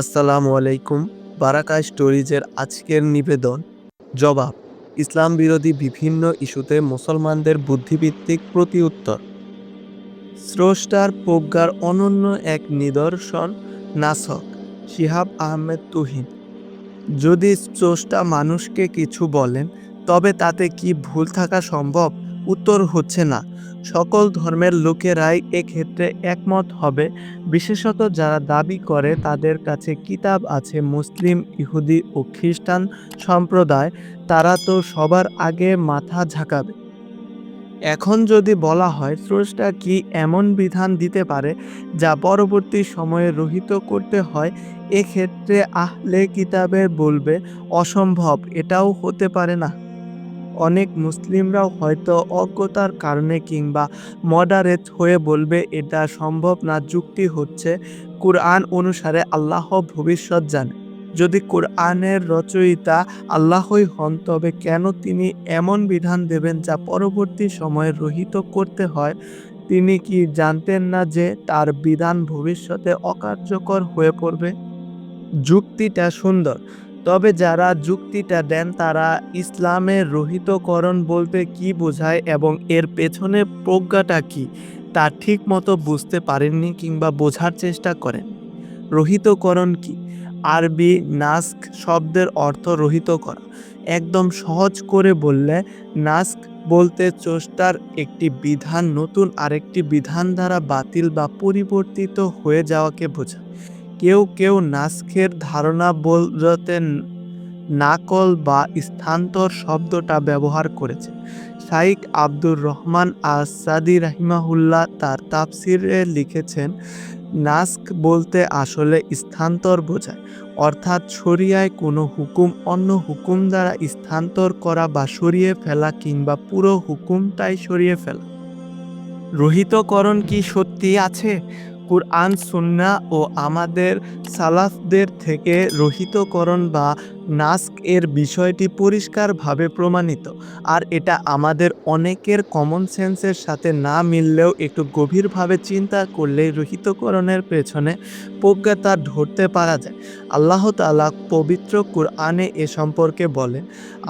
আসসালামু আলাইকুম বারাকা স্টোরিজের আজকের নিবেদন। জবাব, ইসলাম বিরোধী বিভিন্ন ইস্যুতে মুসলমানদের বুদ্ধিভিত্তিক প্রতিউত্তর। স্রষ্টার প্রজ্ঞার অনন্য এক নিদর্শন, নাসক, শিহাব আহমেদ তুহিন। যদি স্রষ্টা মানুষকে কিছু বলেন, তবে তাতে কি ভুল থাকা সম্ভব? উত্তর হচ্ছে না। সকল ধর্মের লোকেরাই এক্ষেত্রে একমত হবে। বিশেষত যারা দাবি করে, তাদের কাছে কিতাব আছে মুসলিম, ইহুদি ও খ্রিস্টান সম্প্রদায়, তারা তো সবার আগে মাথা ঝাঁকাবে। এখন যদি বলা হয়, স্রষ্টা কি এমন বিধান দিতে পারে যা পরবর্তী সময়ে রহিত করতে হয়? এক্ষেত্রে আহলে কিতাবে বলবে, অসম্ভব, এটাও হতে পারে না। অনেক মুসলিমরাও হয়তো অজ্ঞতার কারণে কিংবা মডারেট হয়ে বলবে, এটা সম্ভব না, যুক্তি হচ্ছে। কুরআন অনুসারে আল্লাহ ভবিষ্যৎ জানে। যদি কোরআনের রচয়িতা আল্লাহই হন, তবে কেন তিনি এমন বিধান দেবেন যা পরবর্তী সময়ে রহিত করতে হয়? তিনি কি জানতেন না যে তার বিধান ভবিষ্যতে অকার্যকর হয়ে পড়বে? যুক্তিটা সুন্দর। তবে যারা যুক্তিটা দেন, তারা ইসলামের রহিতকরণ বলতে কি বোঝায় এবং এর পেছনে প্রজ্ঞাটা কি, তা ঠিক মতো বুঝতে পারেননি কিংবা বোঝার চেষ্টা করেন। রহিতকরণ কি? আরবি নাস্ক শব্দের অর্থ রহিত করা। একদম সহজ করে বললে, নাস্ক বলতে চষ্টার একটি বিধান, নতুন আরেকটি বিধান দ্বারা বাতিল বা পরিবর্তিত হয়ে যাওয়াকে বোঝায়। কেউ কেউ নাস্কের ধারণা বলতে নাকল বা স্থান্তর শব্দটা ব্যবহার করেছে। শাইক আব্দুর রহমান আসাদি রাহিমাহুল্লাহ তার তাফসিরে লিখেছেন নাস্ক বলতে আসলে স্থান্তর বোঝায়, অর্থাৎ শরিয়ায় কোনো হুকুম অন্য হুকুম দ্বারা স্থান্তর করা বা সরিয়ে ফেলা কিংবা পুরো হুকুমটাই সরিয়ে ফেলা। রহিতকরণ কি সত্যি আছে? কুরআন সুন্না ও আমাদের সালাফদের থেকে রহিতকরণ বা নাস্ক এর বিষয়টি পরিষ্কারভাবে প্রমাণিত, আর এটা আমাদের অনেকের কমন সেন্সের সাথে না মিললেও একটু গভীরভাবে চিন্তা করলে রহিতকরণের পেছনে প্রজ্ঞাতা ধরতে পারা যায়। আল্লাহ তালা পবিত্র কুরআনে এ সম্পর্কে বলেন,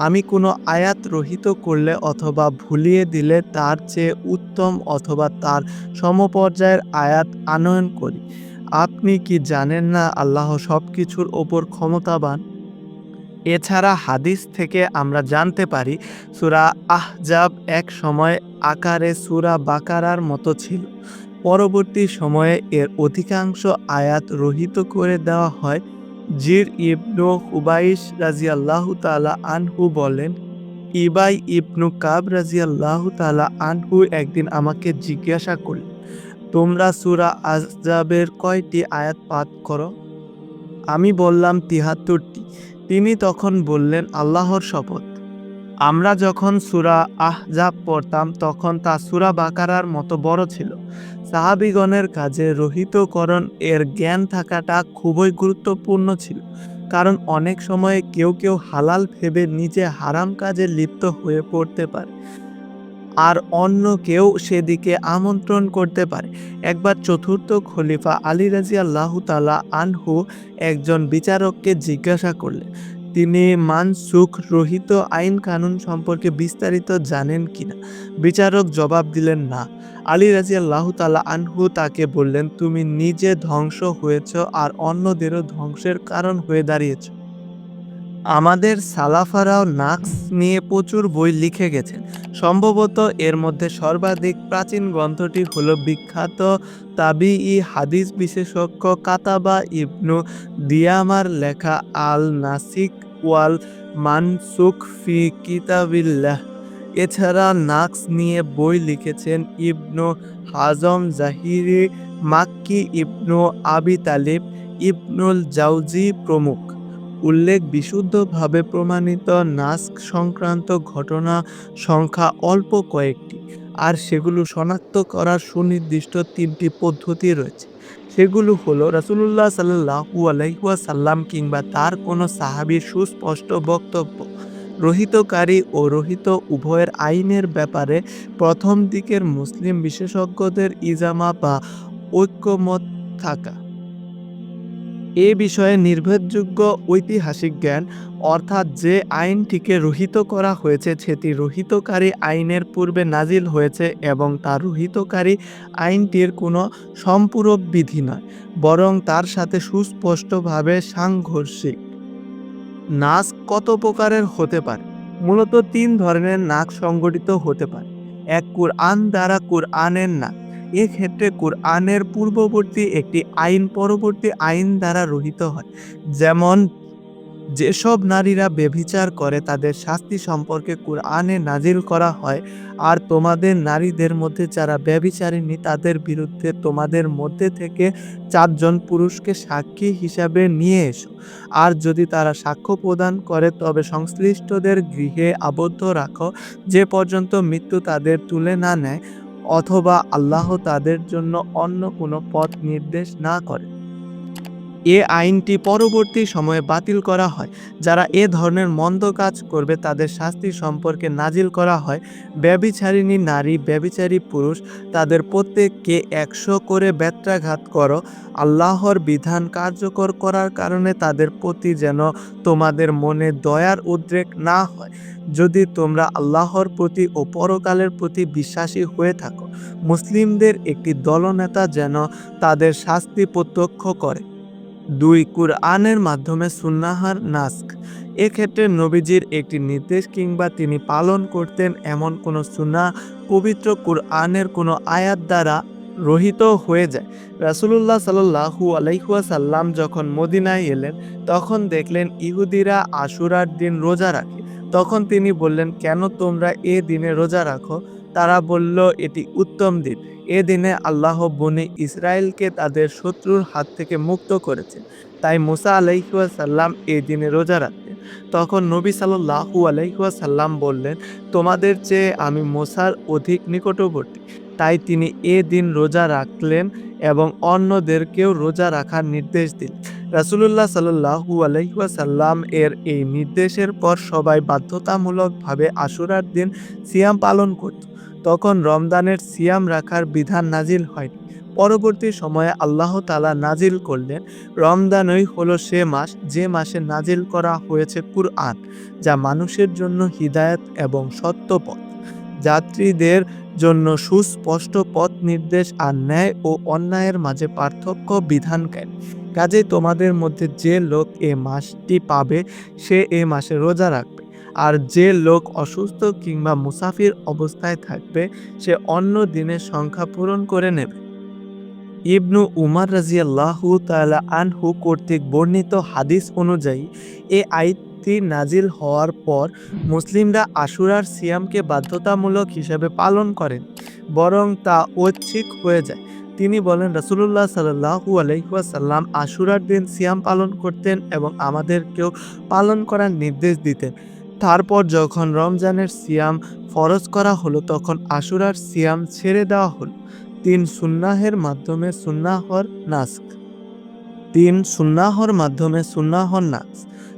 আমি কোনো আয়াত রহিত করলে অথবা ভুলিয়ে দিলে তার চেয়ে উত্তম অথবা তার সমপর্যায়ের আয়াত আনয়ন করি। আপনি কি জানেন না আল্লাহ সব কিছুর ওপর ক্ষমতাবান? এছাড়া হাদিস থেকে আমরা জানতে পারি সুরা আহজাব এক সময় আকারে সুরা বাকারার মতো ছিল। পরবর্তী সময়ে এর অধিকাংশ আয়াত রহিত করে দেওয়া হয়। জির ইবনু হুবাইশ রাজিয়াল্লাহ তালা আনহু বলেন, ইবাই ইবনু কাব রাজিয়াল্লাহ তালা আনহু একদিন আমাকে জিজ্ঞাসা করলেন, তোমরা সুরা আহজাবের কয়টি আয়াত পাঠ করো? আমি বললাম, তিহাত্তরটি। তিনি তখন বললেন, আল্লাহর শপথ। আমরা যখন সুরা আহজাব পড়তাম, তখন তা সুরা বাকারার মতো বড় ছিল। সাহাবিগণের কাজে রহিতকরণ এর জ্ঞান থাকাটা খুবই গুরুত্বপূর্ণ ছিল। কারণ অনেক সময়ে কেউ কেউ হালাল ভেবে নিজে হারাম কাজে লিপ্ত হয়ে পড়তে পারে। আর অন্য কেউ সেদিকে আমন্ত্রণ করতে পারে। একবার চতুর্থ খলিফা আলী রাজি আল্লাহ তালা আনহু একজন বিচারককে জিজ্ঞাসা করলেন, তিনি মানসুখ রহিত আইন কানুন সম্পর্কে বিস্তারিত জানেন কিনা? বিচারক জবাব দিলেন, না। আলী রাজি আল্লাহ তালা আনহু তাকে বললেন, তুমি নিজে ধ্বংস হয়েছ আর অন্যদেরও ধ্বংসের কারণ হয়ে দাঁড়িয়েছ। আমাদের সালাফারাও নাক্স নিয়ে প্রচুর বই লিখে গেছেন। সম্ভবত এর মধ্যে সর্বাধিক প্রাচীন গ্রন্থটি হলো বিখ্যাত তাবি ই হাদিস বিশেষজ্ঞ কাতাবা ইবনু দিয়ামার লেখা আল নাসিক ওয়াল মানসুখ ফি কিতাবিল্লাহ। এছাড়া নাক্স নিয়ে বই লিখেছেন ইবনু হাজম জাহিরি, মাক্কি ইবনু আবি তালিব, ইবনুল জাউজি প্রমুখ। উল্লেখ বিশুদ্ধভাবে প্রমাণিত নাস্ক সংক্রান্ত ঘটনা সংখ্যা অল্প কয়েকটি, আর সেগুলো শনাক্ত করার সুনির্দিষ্ট তিনটি পদ্ধতি রয়েছে। সেগুলো হলো রাসুলুল্লাহ সাল্লাহু আলাইহুয়া সাল্লাম কিংবা তার কোনো সাহাবির সুস্পষ্ট বক্তব্য, রহিতকারী ও রহিত উভয়ের আইনের ব্যাপারে প্রথম দিকের মুসলিম বিশেষজ্ঞদের ইজামা বা ঐক্যমত থাকা। এ বিষয়ে নির্ভরযোগ্য ঐতিহাসিক জ্ঞান, অর্থাৎ যে আইনটিকে রহিত করা হয়েছে সেটি রহিতকারী আইনের পূর্বে নাজিল হয়েছে এবং তার রহিতকারী আইনটির কোনো সম্পূরক বিধি নয়, বরং তার সাথে সুস্পষ্টভাবে সাংঘর্ষিক। নাচ কত প্রকারের হতে পারে? মূলত তিন ধরনের নাক সংগঠিত হতে পারে। এক কুরআন দ্বারা কুরআনের নাক এক্ষেত্রে কুরআনের পূর্ববর্তী একটি আইন পরবর্তী আইন দ্বারা রহিত হয়। যেমন, যেসব নারীরা বেভিচার করে তাদের শাস্তি সম্পর্কে কুরআনে নাজিল করা হয়, আর তোমাদের নারীদের মধ্যে যারা ব্যভিচারিণী, তাদের বিরুদ্ধে তোমাদের মধ্যে থেকে চারজন পুরুষকে সাক্ষী হিসাবে নিয়ে এসো। আর যদি তারা সাক্ষ্য প্রদান করে, তবে সংশ্লিষ্টদের গৃহে আবদ্ধ রাখো। যে পর্যন্ত মৃত্যু তাদের তুলে না নেয় অথবা আল্লাহ তাদের জন্য অন্য কোনো পথ নির্দেশ না করে। এ আইনটি পরবর্তী সময়ে বাতিল করা হয়। যারা এ ধরনের মন্দ কাজ করবে, তাদের শাস্তি সম্পর্কে নাজিল করা হয়। ব্যবিচারিণী নারী ব্যবিচারী পুরুষ, তাদের প্রত্যেককে একশো করে ব্যত্রাঘাত করো। আল্লাহর বিধান কার্যকর করার কারণে তাদের প্রতি যেন তোমাদের মনে দয়ার উদ্রেক না হয়। যদি তোমরা আল্লাহর প্রতি ও পরকালের প্রতি বিশ্বাসী হয়ে থাকো, মুসলিমদের একটি দলনেতা যেন তাদের শাস্তি প্রত্যক্ষ করে। দুই কুরআনের মাধ্যমে সুন্নাহার নাস্ক এক্ষেত্রে নবীজির একটি নির্দেশ কিংবা তিনি পালন করতেন এমন কোনো সুন্না পবিত্র কুরআনের কোনো আয়াত দ্বারা রহিত হয়ে যায়। রাসুলুল্লাহ সাল্লাহু আলাইহুয়াসাল্লাম যখন মদিনায় এলেন, তখন দেখলেন ইহুদিরা আশুরার দিন রোজা রাখে। তখন তিনি বললেন, কেন তোমরা এ দিনে রোজা রাখো? তারা বলল, এটি উত্তম দিন। এ দিনে আল্লাহ বনে ইসরায়েলকে তাদের শত্রুর হাত থেকে মুক্ত করেছেন। তাই মুসা আলাইহুয়াসাল্লাম এই দিনে রোজা রাখতেন। তখন নবী সাল্লাহু আলাইহুয়াসাল্লাম বললেন, তোমাদের চেয়ে আমি মোসার অধিক নিকটবর্তী। তাই তিনি এ দিন রোজা রাখলেন এবং অন্যদেরকেও রোজা রাখার নির্দেশ দিলেন। রাসুলুল্লাহ সাল্লাহু আলহিহাসাল্লাম এর এই নির্দেশের পর সবাই বাধ্যতামূলকভাবে আশুরার দিন সিয়াম পালন করত। তখন রমদানের সিয়াম রাখার বিধান নাজিল হয়নি। পরবর্তী সময়ে আল্লাহ তালা নাজিল করলেন রমদানই হলো সে মাস, যে মাসে নাজিল করা হয়েছে কুরআন, যা মানুষের জন্য হিদায়ত এবং সত্য পথ। যাত্রীদের জন্য সুস্পষ্ট পথ নির্দেশ আর ন্যায় ও অন্যায়ের মাঝে পার্থক্য বিধানকারী কাজে তোমাদের মধ্যে যে লোক এ মাসটি পাবে, সে এ মাসে রোজা রাখবে। আর যে লোক অসুস্থ কিংবা মুসাফির অবস্থায় থাকবে, সে অন্য দিনের সংখ্যা পূরণ করে নেবে। ইবনু উমার রাজিয়াল্লাহু তালা আনহু কর্তৃক বর্ণিত হাদিস অনুযায়ী, এ আইনটি নাজিল হওয়ার পর মুসলিমরা আশুরার সিয়ামকে বাধ্যতামূলক হিসেবে পালন করেন, বরং তা ঐচ্ছিক হয়ে যায়। তিনি বলেন, রাসুলুল্লাহ সাল্লাহু আলহিহাসাল্লাম আশুরার দিন সিয়াম পালন করতেন এবং আমাদেরকেও পালন করার নির্দেশ দিতেন। তারপর যখন রমজানের সিয়াম ফরজ করা হলো, তখন আশুরার সিয়াম ছেড়ে দেওয়া হলো। তিন সুন্নাহের মাধ্যমে সুন্নাহর নাস্ক তিন সুন্নাহর মাধ্যমে সুন্নাহর নাস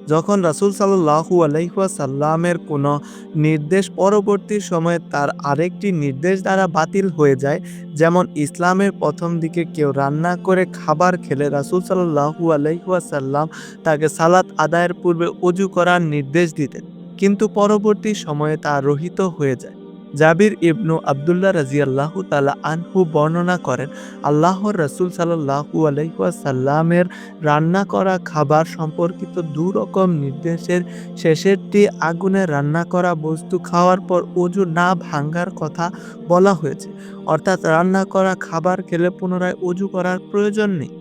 যখন রাসুল সাল্লাহু আলাইহাসাল্লামের কোনো নির্দেশ পরবর্তী সময়ে তার আরেকটি নির্দেশ দ্বারা বাতিল হয়ে যায়, যেমন ইসলামের প্রথম দিকে কেউ রান্না করে খাবার খেলে, রাসুল সাল্লাহু আলাইহাসাল্লাম তাকে সালাত আদায়ের পূর্বে অজু করার নির্দেশ দিতেন। কিন্তু পরবর্তী সময়ে তা রহিত হয়ে যায়। জাবির ইবনু আবদুল্লাহ রাজিয়াল্লাহু তালা আনহু বর্ণনা করেন, আল্লাহর রসুল সাল্লাহু আলহিহাসাল্লামের রান্না করা খাবার সম্পর্কিত দু রকম নির্দেশের শেষেরটি আগুনে রান্না করা বস্তু খাওয়ার পর অজু না ভাঙ্গার কথা বলা হয়েছে। অর্থাৎ রান্না করা খাবার খেলে পুনরায় অজু করার প্রয়োজন নেই।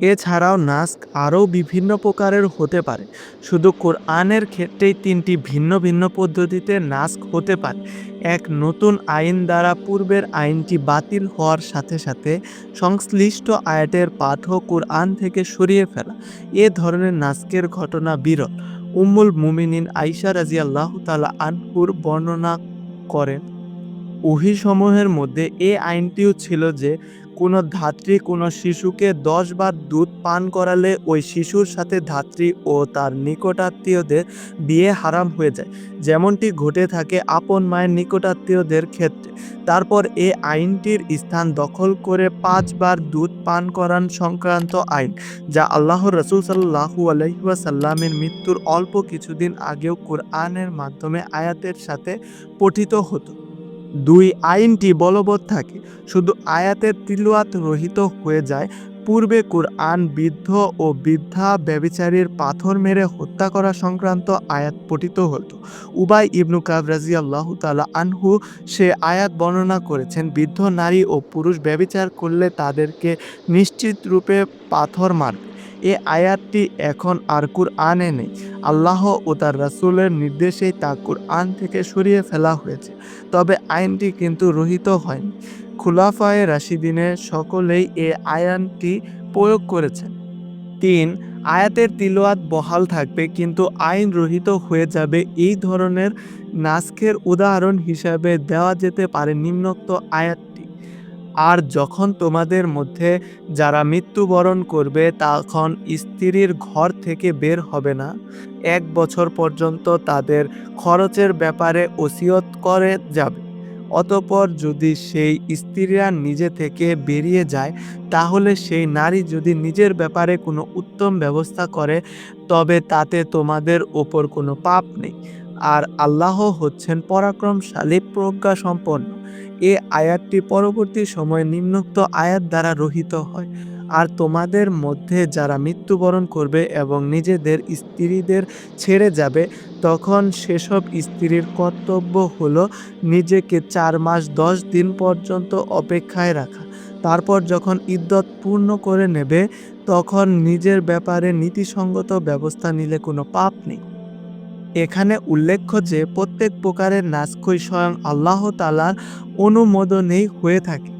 এছাড়াও নাস্ক আরও বিভিন্ন প্রকারের হতে পারে। শুধু কোরআনের ক্ষেত্রেই তিনটি ভিন্ন ভিন্ন পদ্ধতিতে নাস্ক হতে পারে। এক, নতুন আইন দ্বারা পূর্বের আইনটি বাতিল হওয়ার সাথে সাথে সংশ্লিষ্ট আয়াতের পাঠ্য কোরআন থেকে সরিয়ে ফেলা। এ ধরনের নাস্কের ঘটনা বিরল। উম্মুল মুমিনিন আইসা রাজি আল্লাহ তালা আনহুর বর্ণনা করেন, ওহিসমূহের মধ্যে এ আইনটিও ছিল যে কোনো ধাত্রী কোনো শিশুকে দশ বার দুধ পান করালে ওই শিশুর সাথে ধাত্রী ও তার নিকটাত্মীয়দের বিয়ে হারাম হয়ে যায়। যেমনটি ঘটে থাকে আপন মায়ের নিকটাত্মীয়দের ক্ষেত্রে। তারপর এ আইনটির স্থান দখল করে পাঁচবার দুধ পান করান সংক্রান্ত আইন, যা আল্লাহ রসুল সাল্লাহু আলহিহাসাল্লামের মৃত্যুর অল্প কিছুদিন আগেও কোরআনের মাধ্যমে আয়াতের সাথে পঠিত হতো। দুই আইনটি বলবৎ থাকে। শুধু আয়াতের তিলুয়াত রহিত হয়ে যায়, পূর্বে কোরআন বৃদ্ধ ও বৃদ্ধা ব্যবিচারীর পাথর মেরে হত্যা করা সংক্রান্ত আয়াত পঠিত হতো। উবাই ইবনু কাব রাজি আল্লাহ তালা আনহু সে আয়াত বর্ণনা করেছেন, বৃদ্ধ নারী ও পুরুষ ব্যবিচার করলে তাদেরকে নিশ্চিত রূপে পাথর মারবে। এ আয়াতটি এখন আর কুরআনে নেই। আল্লাহ ও তার রাসূলের নির্দেশেই তা কুরআন থেকে সরিয়ে ফেলা হয়েছে। তবে আইনটি কিন্তু রহিত হয়নি। খুলাফায়ে রাশিদিনের সকলেই এ আয়ানটি প্রয়োগ করেছেন। তিন, আয়াতের তিলোয়াত বহাল থাকবে, কিন্তু আইন রহিত হয়ে যাবে এই ধরনের নাস্কের উদাহরণ হিসাবে দেওয়া যেতে পারে নিম্নোক্ত আয়াতটি আর যখন তোমাদের মধ্যে যারা মৃত্যুবরণ করবে, তখন স্ত্রীর ঘর থেকে বের হবে না। এক বছর পর্যন্ত তাদের খরচের ব্যাপারে ওসিয়ত করে যাবে। অতপর যদি সেই স্ত্রীরা নিজে থেকে বেরিয়ে যায়, তাহলে সেই নারী যদি নিজের ব্যাপারে কোনো উত্তম ব্যবস্থা করে, তবে তাতে তোমাদের ওপর কোনো পাপ নেই। আর আল্লাহ হচ্ছেন পরাক্রমশালী প্রজ্ঞা সম্পন্ন এ আয়াতটি পরবর্তী সময়ে নিম্নোক্ত আয়াত দ্বারা রহিত হয়। আর তোমাদের মধ্যে যারা মৃত্যুবরণ করবে এবং নিজেদের স্ত্রীদের ছেড়ে যাবে, তখন সেসব স্ত্রীর কর্তব্য হলো নিজেকে চার মাস দশ দিন পর্যন্ত অপেক্ষায় রাখা। তারপর যখন ইদ্যত পূর্ণ করে নেবে, তখন নিজের ব্যাপারে নীতিসঙ্গত ব্যবস্থা নিলে কোনো পাপ নেই। এখানে উল্লেখ্য যে প্রত্যেক প্রকারের নাস্কই স্বয়ং আল্লাহ তালার অনুমোদনেই হয়ে থাকে।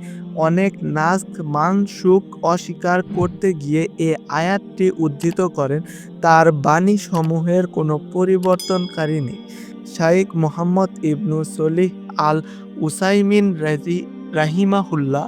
অনেক নাস্ক মানসুক অস্বীকার করতে গিয়ে এ আয়াতটি উদ্ধৃত করেন, তার বাণী সমূহের কোনো পরিবর্তনকারী নেই। শাইখ মোহাম্মদ ইবনু সলিহ আল উসাইমিন রাজি, রাহিমাহুল্লাহ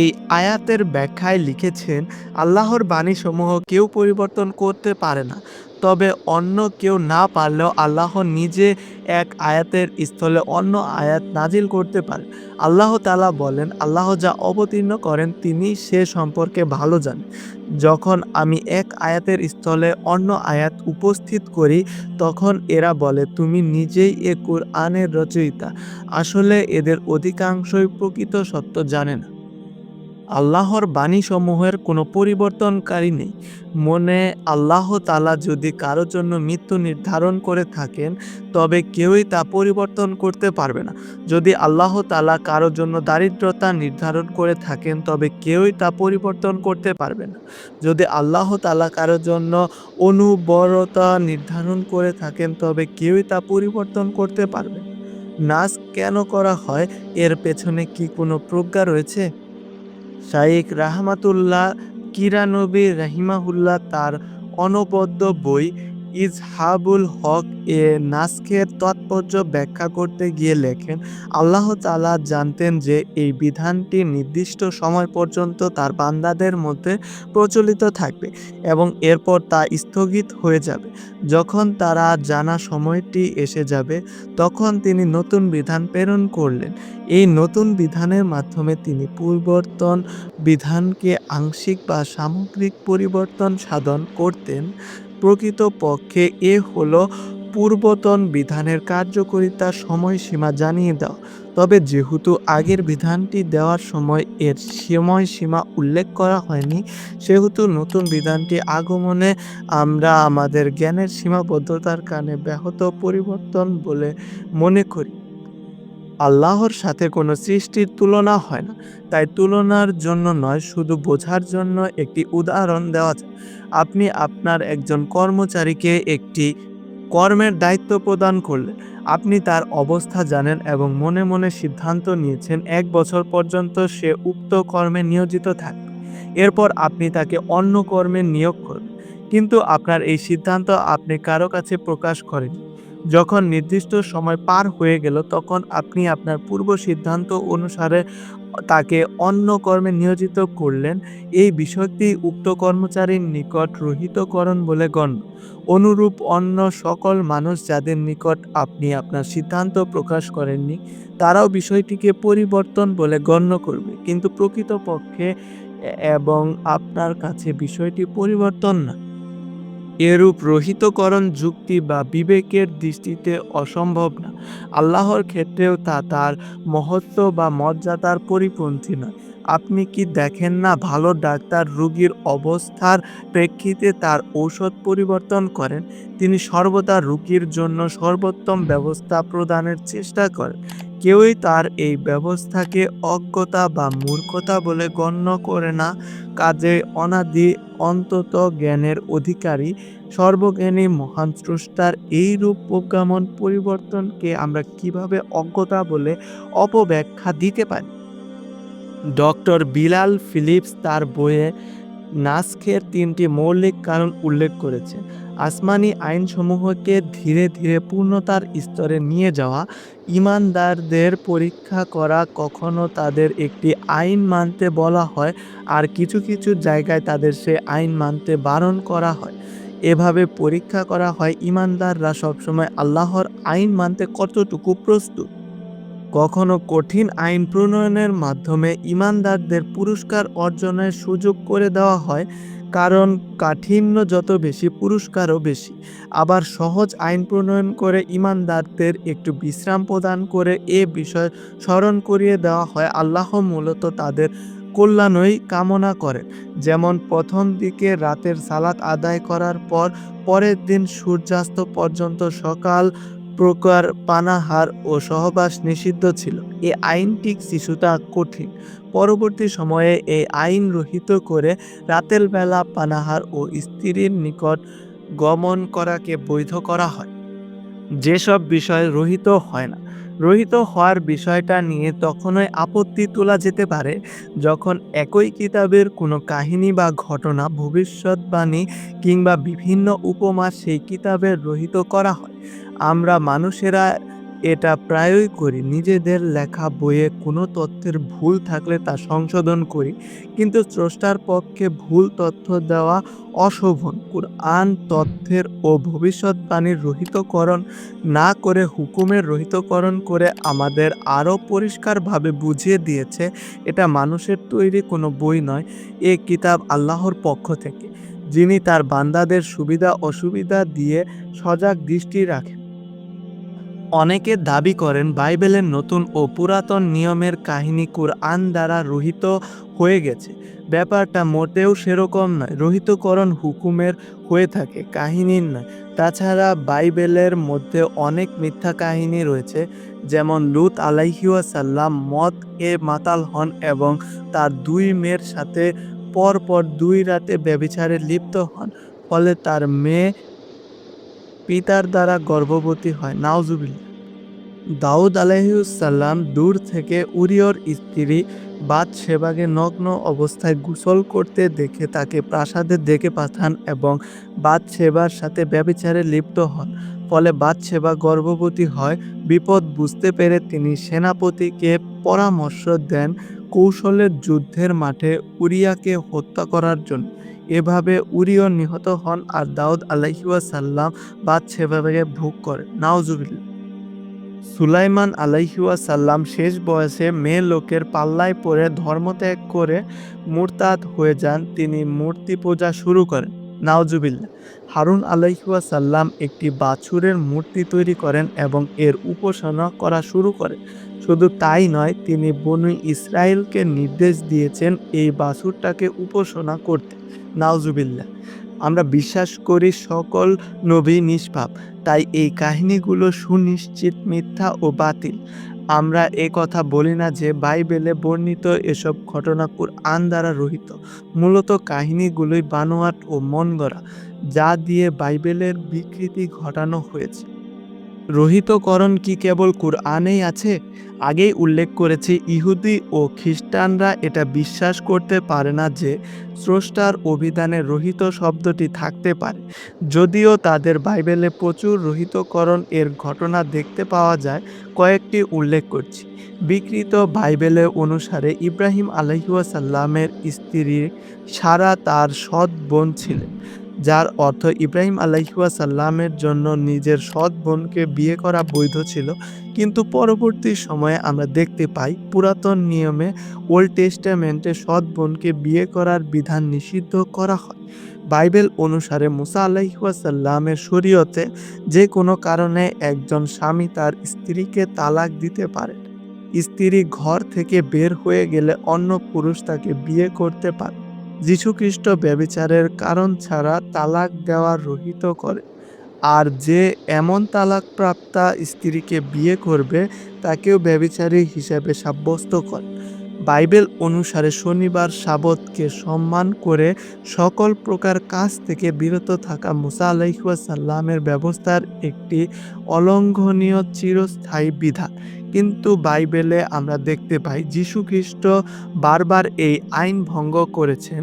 এই আয়াতের ব্যাখ্যায় লিখেছেন, আল্লাহর বাণীসমূহ কেউ পরিবর্তন করতে পারে না। তবে অন্য কেউ না পারলেও আল্লাহ নিজে এক আয়াতের স্থলে অন্য আয়াত নাজিল করতে পারেন আল্লাহ তালা বলেন, আল্লাহ যা অবতীর্ণ করেন, তিনি সে সম্পর্কে ভালো জানেন যখন আমি এক আয়াতের স্থলে অন্য আয়াত উপস্থিত করি, তখন এরা বলে, তুমি নিজেই এ কোরআনের রচয়িতা। আসলে এদের অধিকাংশই প্রকৃত সত্য জানে না। আল্লাহর বাণীসমূহের কোনো পরিবর্তনকারী নেই। মনে আল্লাহ তালা যদি কারোর জন্য মৃত্যু নির্ধারণ করে থাকেন, তবে কেউই তা পরিবর্তন করতে পারবে না। যদি আল্লাহ তালা কারোর জন্য দারিদ্রতা নির্ধারণ করে থাকেন, তবে কেউই তা পরিবর্তন করতে পারবে না। যদি আল্লাহ তালা কারোর জন্য অনুবরতা নির্ধারণ করে থাকেন, তবে কেউই তা পরিবর্তন করতে পারবে নাচ কেন করা হয়? এর পেছনে কি কোনো প্রজ্ঞা রয়েছে? শাইখ রাহমাতুল্লাহ কিরানবী রাহিমাহুল্লাহ তার অনবদ্য বই ইজহাবুল হক এ নাস্কের তাৎপর্য ব্যাখ্যা করতে গিয়ে লেখেন, আল্লাহ তালা জানতেন যে এই বিধানটি নির্দিষ্ট সময় পর্যন্ত তার বান্দাদের মধ্যে প্রচলিত থাকবে এবং এরপর তা স্থগিত হয়ে যাবে। যখন তারা জানা সময়টি এসে যাবে, তখন তিনি নতুন বিধান প্রেরণ করলেন। এই নতুন বিধানের মাধ্যমে তিনি পূর্বর্তন বিধানকে আংশিক বা সামগ্রিক পরিবর্তন সাধন করতেন। প্রকৃতপক্ষে এ হলো পূর্বতন বিধানের কার্যকরিতার সময়সীমা জানিয়ে দাও। তবে যেহেতু আগের বিধানটি দেওয়ার সময় এর সময়সীমা উল্লেখ করা হয়নি, সেহেতু নতুন বিধানটি আগমনে আমরা আমাদের জ্ঞানের সীমাবদ্ধতার কারণে ব্যাহত পরিবর্তন বলে মনে করি। আল্লাহর সাথে কোনো সৃষ্টির তুলনা হয় না। তাই তুলনার জন্য নয়, শুধু বোঝার জন্য একটি উদাহরণ দেওয়া যায়। আপনি আপনার একজন কর্মচারীকে একটি কর্মের দায়িত্ব প্রদান করলেন। আপনি তার অবস্থা জানেন এবং মনে মনে সিদ্ধান্ত নিয়েছেন, এক বছর পর্যন্ত সে উক্ত কর্মে নিয়োজিত থাকবে এরপর আপনি তাকে অন্য কর্মে নিয়োগ করবেন। কিন্তু আপনার এই সিদ্ধান্ত আপনি কারও কাছে প্রকাশ করেন যখন নির্দিষ্ট সময় পার হয়ে গেল, তখন আপনি আপনার পূর্ব সিদ্ধান্ত অনুসারে তাকে অন্য কর্মে নিয়োজিত করলেন। এই বিষয়টি উক্ত কর্মচারীর নিকট রহিতকরণ বলে গণ্য। অনুরূপ অন্য সকল মানুষ যাদের নিকট আপনি আপনার সিদ্ধান্ত প্রকাশ করেননি, তারাও বিষয়টিকে পরিবর্তন বলে গণ্য করবে। কিন্তু প্রকৃতপক্ষে এবং আপনার কাছে বিষয়টি পরিবর্তন না। এরূপ রহিতকরণ যুক্তি বা বিবেকের দৃষ্টিতে অসম্ভব না। আল্লাহর ক্ষেত্রেও তা তার মহত্ব বা মর্যাদার পরিপন্থী নয়। আপনি কি দেখেন না ভালো ডাক্তার রুগীর অবস্থার প্রেক্ষিতে তার ঔষধ পরিবর্তন করেন? তিনি সর্বদা রুগীর জন্য সর্বোত্তম ব্যবস্থা প্রদানের চেষ্টা করেন। কেউই তার এই ব্যবস্থাকে অজ্ঞতা বা মূর্খতা বলে গণ্য করে না। কাজে অনাদি অন্তত জ্ঞানের অধিকারী, সর্বজ্ঞানী, মহান স্রষ্টার এইরূপ প্রজ্ঞামন পরিবর্তনকে আমরা কীভাবে অজ্ঞতা বলে অপব্যাখ্যা দিতে পারি? ডক্টর বিলাল ফিলিপস তার বইয়ে নাস্কের তিনটি মৌলিক কারণ উল্লেখ করেছে আসমানি আইনসমূহকে ধীরে ধীরে পূর্ণতার স্তরে নিয়ে যাওয়া, ইমানদারদের পরীক্ষা করা কখনো তাদের একটি আইন মানতে বলা হয় আর কিছু কিছু জায়গায় তাদের সে আইন মানতে বারণ করা হয়। এভাবে পরীক্ষা করা হয় ইমানদাররা সবসময় আল্লাহর আইন মানতে কতটুকু প্রস্তুত? কখনো কঠিন আইন প্রণয়নের মাধ্যমে ইমানদারদের পুরস্কার অর্জনের সুযোগ করে দেওয়া হয় কারণ কাঠিন্য যত বেশি, পুরস্কারও বেশি। আবার সহজ আইন প্রণয়ন করে ইমানদারদের একটু বিশ্রাম প্রদান করে এ বিষয় স্মরণ করিয়ে দেওয়া হয়। আল্লাহ মূলত তাদের কল্যাণই কামনা করেন। যেমন, প্রথম দিকে রাতের সালাত আদায় করার পর, পরের দিন সূর্যাস্ত পর্যন্ত সকাল প্রকার পানাহার ও সহবাস নিষিদ্ধ ছিল। এ আইনটি শিশুতা কঠিন। পরবর্তী সময়ে এই আইন রহিত করে রাতের বেলা পানাহার ও স্ত্রীর নিকট গমন করাকে বৈধ করা হয়। যেসব বিষয় রহিত হয় না, রহিত হওয়ার বিষয়টা নিয়ে তখনই আপত্তি তোলা যেতে পারে, যখন একই কিতাবের কোনো কাহিনী বা ঘটনা ভবিষ্যৎবাণী কিংবা বিভিন্ন উপমা সেই কিতাবের রহিত করা হয়। আমরা মানুষেরা এটা প্রায়ই করি। নিজেদের লেখা বইয়ে কোনো তথ্যের ভুল থাকলে তা সংশোধন করি। কিন্তু স্রষ্টার পক্ষে ভুল তথ্য দেওয়া অশোভন। কুরআন তথ্যের ও ভবিষ্যৎবাণীর রহিতকরণ না করে হুকুমের রহিতকরণ করে আমাদের আরও পরিষ্কারভাবে বুঝিয়ে দিয়েছে, এটা মানুষের তৈরি কোনো বই নয়, এ কিতাব আল্লাহর পক্ষ থেকে। যিনি তার বান্দাদের সুবিধা অসুবিধা দিয়ে সজাগ দৃষ্টি রাখেন। অনেকে দাবি করেন বাইবেলের নতুন ও পুরাতন নিয়মের কাহিনী কুরআন দ্বারা রহিত হয়ে গেছে। ব্যাপারটা মোটেও সেরকম নয়, রহিতকরণ হুকুমের হয়ে থাকে, কাহিনীর নয়। তাছাড়া বাইবেলের মধ্যে অনেক মিথ্যা কাহিনী রয়েছে, যেমন লুত আলাইহিয়াসাল্লাম মদ এ মাতাল হন এবং তার দুই মেয়ের সাথে পরপর দুই রাতে ব্যবিচারে লিপ্ত হন, ফলে তার মেয়ে পিতার দ্বারা গর্ভবতী হয়। নাওজুবিল্লা দাউদ আলাইসাল্লাম দূর থেকে উরিয়র স্ত্রী বাদ সেবাকে নগ্ন অবস্থায় গোসল করতে দেখে তাকে প্রাসাদে ডেকে পাঠান এবং বাদ সেবার সাথে ব্যবিচারে লিপ্ত হন। ফলে বাদ সেবা গর্ভবতী হয়। বিপদ বুঝতে পেরে তিনি সেনাপতিকে পরামর্শ দেন কৌশলের যুদ্ধের মাঠে উরিয়াকে হত্যা করার জন্য। এভাবে উরিও নিহত হন আর দাউদ আলাইহিওয়াসাল্লাম বাদ সেভাবে ভোগ করেন। নাওজুবিল্লা সুলাইমান আলাইহিওয়াসাল্লাম শেষ বয়সে মেয়ে লোকের পাল্লায় পড়ে ধর্মত্যাগ করে মুরতাদ হয়ে যান, তিনি মূর্তি পূজা শুরু করেন। নাওজুবিল্লা হারুন আলাইহিওয়াসাল্লাম একটি বাছুরের মূর্তি তৈরি করেন এবং এর উপাসনা করা শুরু করেন। শুধু তাই নয়, তিনি বনু ইসরায়েলকে নির্দেশ দিয়েছেন এই বাছুরটাকে উপাসনা করতে। নাওজুবিল্লা আমরা বিশ্বাস করি সকল নবী নিষ্পাপ, তাই এই কাহিনীগুলো সুনিশ্চিত মিথ্যা ও বাতিল। আমরা এ কথা বলি না যে বাইবেলে বর্ণিত এসব ঘটনা কুরআন দ্বারা রহিত। মূলত কাহিনীগুলোই বানোয়াট ও মন গড়া যা দিয়ে বাইবেলের বিকৃতি ঘটানো হয়েছে। রহিতকরণ কি কেবল কুরআনেই আছে? আগেই উল্লেখ করেছি, ইহুদি ও খ্রিস্টানরা এটা বিশ্বাস করতে পারে না যে স্রষ্টার অভিধানে রহিত শব্দটি থাকতে পারে। যদিও তাদের বাইবেলে প্রচুর রহিতকরণ এর ঘটনা দেখতে পাওয়া যায়, কয়েকটি উল্লেখ করছি। বিকৃত বাইবেলে অনুসারে ইব্রাহিম আলহিউসাল্লামের স্ত্রী সারা তার সৎ বোন ছিলেন। যার অর্থ ইব্রাহিম আলাইসাল্লামের জন্য নিজের সৎ বোনকে বিয়ে করা বৈধ ছিল। কিন্তু পরবর্তী সময়ে আমরা দেখতে পাই, পুরাতন নিয়মে ওল্ড টেস্টামেন্টে সৎ বোনকে বিয়ে করার বিধান নিষিদ্ধ করা হয়। বাইবেল অনুসারে মুসা আলাইসাল্লামের শরীয়তে যে কোনো কারণে একজন স্বামী তার স্ত্রীকে তালাক দিতে পারে। স্ত্রী ঘর থেকে বের হয়ে গেলে অন্য পুরুষ তাকে বিয়ে করতে পারে। যীশুখ্রিস্ট ব্যবিচারের কারণ ছাড়া তালাক দেওয়া রহিত করে। আর যে এমন তালাকপ্রাপ্তা স্ত্রীকে বিয়ে করবে, তাকেও ব্যবিচারী হিসেবে সাব্যস্ত করে। বাইবেল অনুসারে শনিবার সাবতকে সম্মান করে সকল প্রকার কাজ থেকে বিরত থাকা মুসা আলাইসাল্লামের ব্যবস্থার একটি অলঙ্ঘনীয় চিরস্থায়ী বিধান। কিন্তু বাইবেলে আমরা দেখতে পাই যীশু খ্রিস্ট বারবার এই আইন ভঙ্গ করেছেন।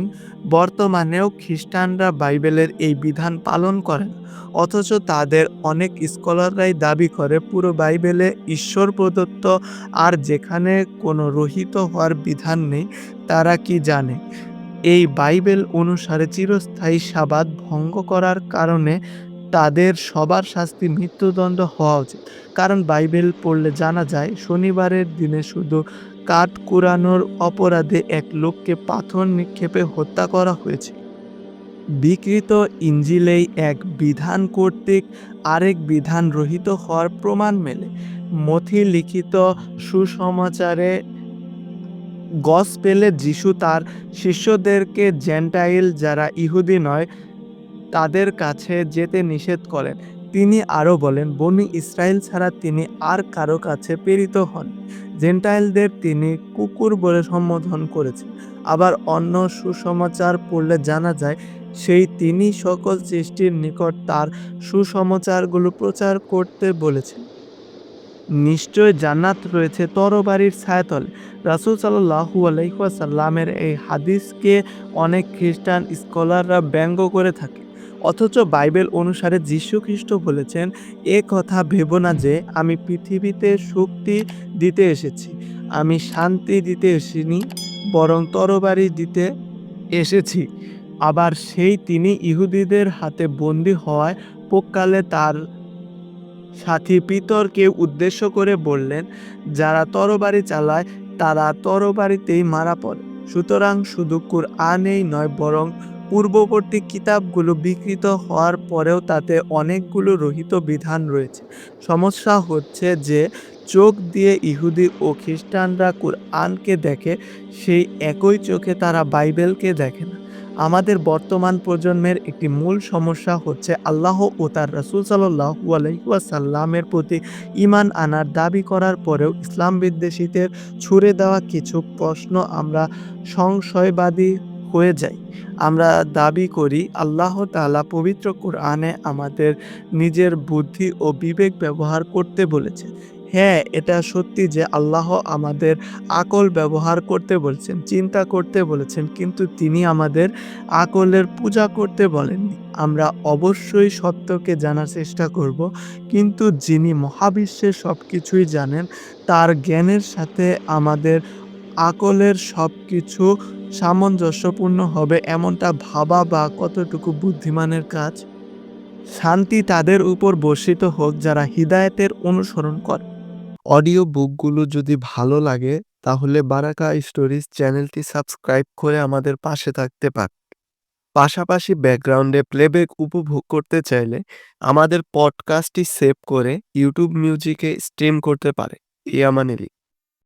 বর্তমানেও খ্রিস্টানরা বাইবেলের এই বিধান পালন করেন, অথচ তাদের অনেক স্কলাররাই দাবি করে পুরো বাইবেলে ঈশ্বর প্রদত্ত আর যেখানে কোনো রহিত হওয়ার বিধান নেই, তারা কি জানে? এই বাইবেল অনুসারে চিরস্থায়ী সাবাদ ভঙ্গ করার কারণে তাদের সবার শাস্তি মৃত্যুদণ্ড হওয়া উচিত। কারণ বাইবেল পড়লে জানা যায়, শনিবারের দিনে শুধু কাঠ কুড়ানোর অপরাধে এক লোককে পাথর নিক্ষেপে হত্যা করা হয়েছে। বিকৃত ইঞ্জিলেই এক বিধান কর্তৃক আরেক বিধান রহিত হওয়ার প্রমাণ মেলে। মথি লিখিত সুসমাচারে গস পেলে যিশু তার শিষ্যদেরকে জেন্টাইল যারা ইহুদি নয় তাদের কাছে যেতে নিষেধ করেন। তিনি আরও বলেন, বনি ইসরায়েল ছাড়া তিনি আর কারও কাছে প্রেরিত হন। জেন্টাইলদের তিনি কুকুর বলে সম্বোধন করেছেন। আবার অন্য সুসমাচার পড়লে জানা যায়, সেই তিনি সকল সৃষ্টির নিকট তার সুসমাচারগুলো প্রচার করতে বলেছেন। নিশ্চয় জান্নাত রয়েছে তরবারির ছায়াতলে। রাসুল সাল্লাহু আলাইসাল্লামের এই হাদিসকে অনেক খ্রিস্টান স্কলাররা ব্যঙ্গ করে থাকে। অথচ বাইবেল অনুসারে যীশু খ্রিস্ট বলেছেন, এ কথা ভেব না যে আমি পৃথিবীতে শক্তি দিতে এসেছি, আমি শান্তি দিতে এসিনি বরং তরবারি দিতে এসেছি। আবার সেই তিনি ইহুদিদের হাতে বন্দী হওয়ায় পোককালে তার সাথী পিতরকে উদ্দেশ্য করে বললেন, যারা তরবারি চালায়, তারা তরবারিতেই মারা পড়ে। সুতরাং শুধু কুরআনেই নয়, বরং পূর্ববর্তী কিতাবগুলো বিকৃত হওয়ার পরেও তাতে অনেকগুলো রহিত বিধান রয়েছে। সমস্যা হচ্ছে যে, চোখ দিয়ে ইহুদি ও খ্রিস্টানরা কুরআনকে দেখে, সেই একই চোখে তারা বাইবেলকে দেখে না। আমাদের বর্তমান প্রজন্মের একটি মূল সমস্যা হচ্ছে আল্লাহ ও তার রসুল সাল্লাহু প্রতি ইমান আনার দাবি করার পরেও ইসলাম বিদ্বেষীদের ছুড়ে দেওয়া কিছু প্রশ্ন আমরা সংশয়বাদী হয়ে যাই আমরা দাবি করি, আল্লাহ তালা পবিত্র কোরআনে আমাদের নিজের বুদ্ধি ও বিবেক ব্যবহার করতে বলেছে। হ্যাঁ এটা সত্যি যে আল্লাহ আমাদের আকল ব্যবহার করতে বলছেন, চিন্তা করতে বলেছেন, কিন্তু তিনি আমাদের আকলের পূজা করতে বলেননি। আমরা অবশ্যই সত্যকে জানার চেষ্টা করব, কিন্তু যিনি মহাবিশ্বের সব কিছুই জানেন, তার জ্ঞানের সাথে আমাদের আকলের সব কিছু সামঞ্জস্যপূর্ণ হবে এমনটা ভাবা বা কতটুকু বুদ্ধিমানের কাজ? শান্তি তাদের উপর বর্ষিত হোক যারা হৃদায়তের অনুসরণ করে। অডিও বুকগুলো যদি ভালো লাগে, তাহলে বারাকা স্টোরিজ চ্যানেলটি সাবস্ক্রাইব করে আমাদের পাশে থাকতে পার। পাশাপাশি ব্যাকগ্রাউন্ডে প্লেব্যাক উপভোগ করতে চাইলে আমাদের পডকাস্টটি সেভ করে ইউটিউব মিউজিকে স্ট্রিম করতে পারে। ইয়ামানেলি